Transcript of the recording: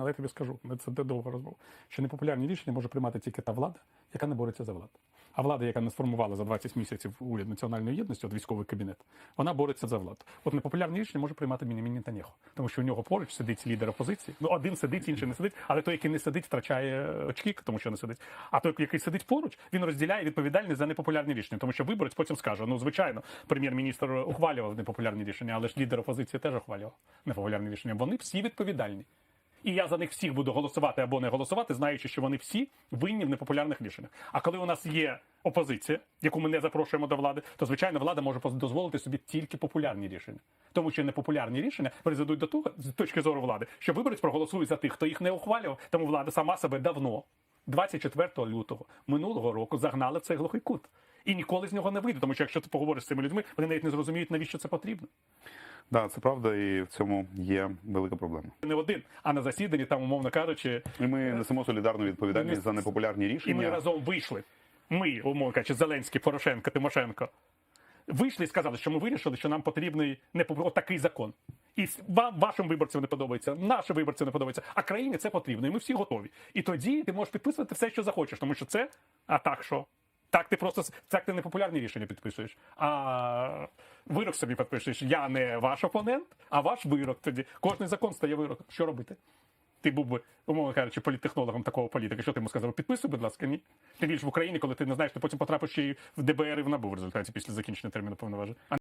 але я тобі скажу, це довга розмова, що непопулярні рішення може приймати тільки та влада, яка не бореться за владу. А влада, яка не сформувала за 20 місяців уряд національної єдності, от військовий кабінет, вона бореться за владу. От непопулярні рішення може приймати Мінімін Нетаньяху, тому що у нього поруч сидить лідер опозиції. Ну один сидить, інший не сидить, але той, який не сидить, втрачає очки, тому що не сидить. А той, який сидить поруч, він розділяє відповідальність за непопулярні рішення, тому що виборець потім скаже: ну звичайно, прем'єр-міністр ухвалював непопулярні рішення, але ж лідер опозиції теж ухвалював непопулярні рішення. Вони всі відповідальні. І я за них всіх буду голосувати або не голосувати, знаючи, що вони всі винні в непопулярних рішеннях. А коли у нас є опозиція, яку ми не запрошуємо до влади, то звичайно влада може дозволити собі тільки популярні рішення, тому що непопулярні рішення призведуть до того, з точки зору влади, що виборець проголосує за тих, хто їх не ухвалював. Тому влада сама себе давно, 24 лютого минулого року, загнала в цей глухий кут. І ніколи з нього не вийде, тому що якщо ти поговориш з цими людьми, вони навіть не зрозуміють, навіщо це потрібно. Да, це правда, і в цьому є велика проблема. Не один, а на засіданні, там, умовно кажучи, І ми несемо солідарну відповідальність за непопулярні І ми разом вийшли. Ми, умовно кажучи, Зеленський, Порошенко, Тимошенко. Вийшли і сказали, що ми вирішили, що нам потрібний не такий закон. І с- вам, вашим виборцям не подобається, нашим виборцям не подобається, а країні це потрібно, і ми всі готові. І тоді ти можеш підписувати все, що захочеш, тому що це, а так що? Так ти просто с- так ти не популярні рішення підписуєш, а вирок собі підпишеш. Я не ваш опонент, а ваш вирок. Тоді кожний закон стає вироком. Що робити? Ти був би, умовно кажучи, політтехнологом такого політика. Що ти йому сказав? Підписуй, будь ласка, ні. Тим більше в Україні, коли ти не знаєш, ти потім потрапиш ще й в ДБР і в НАБУ в результаті після закінчення терміну повноважень.